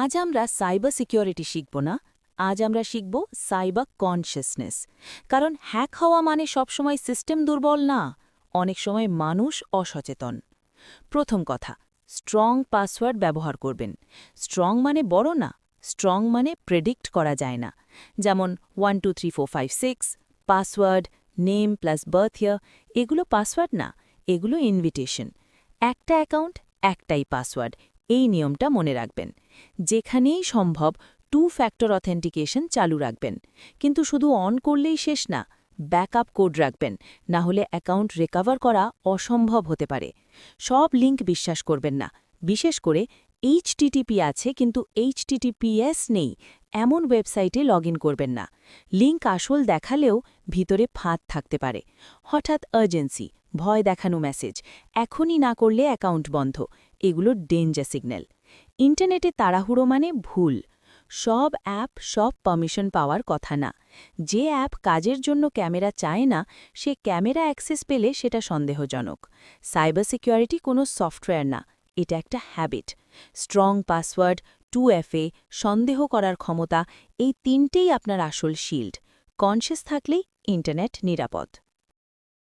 আজ আমরা cyber security শিখব না, আজ আমরা শিখব সাইবার কনসিয়াসনেস কারণ হ্যাক হওয়া মানে সবসময় সিস্টেম দুর্বল না, অনেক সময় মানুষ অসচেতন। প্রথম কথা স্ট্রং পাসওয়ার্ড ব্যবহার করবেন। স্ট্রং মানে বড় না স্ট্রং মানে প্রেডিক্ট করা যায় না। যেমন one two three four five six password name plus birth year এগুলো পাসওয়ার্ড না, এগুলো ইনভিটেশন একটা অ্যাকাউন্ট একটাই পাসওয়ার্ড এই নিয়মটা মনে রাখবেন। যেখানেই সম্ভব টু ফ্যাক্টর অথেন্টিকেশন চালু রাখবেন। কিন্তু শুধু অন করলেই শেষ না ব্যাকআপ কোড রাখবেন। না হলে অ্যাকাউন্ট রেকভার করা অসম্ভব হতে পারে। সব লিংক বিশ্বাস করবেন না। বিশেষ করে এইচটিটিপি আছে, কিন্তু এইচটিটিপিএস নেই। এমন ওয়েবসাইটে লগ করবেন না। লিঙ্ক আসল দেখালেও ভিতরে ফাঁদ থাকতে পারে। হঠাৎ আর্জেন্সি ভয় দেখানো মেসেজ এখনই না করলে অ্যাকাউন্ট বন্ধ। এগুলো ডেঞ্জার সিগন্যাল ইন্টারনেটে তাড়াহুড়ো মানে ভুল। সব অ্যাপ সব পারমিশন পাওয়ার কথা না। যে অ্যাপ কাজের জন্য ক্যামেরা চায় না, সে ক্যামেরা অ্যাক্সেস পেলে সেটা সন্দেহজনক। সাইবার সিকিউরিটি কোনো সফটওয়্যার না। এটা একটা habit strong password two FA সন্দেহ করার ক্ষমতা, এই তিনটেই আপনার আসল শিল্ড কনসিয়াস থাকলেই ইন্টারনেট নিরাপদ।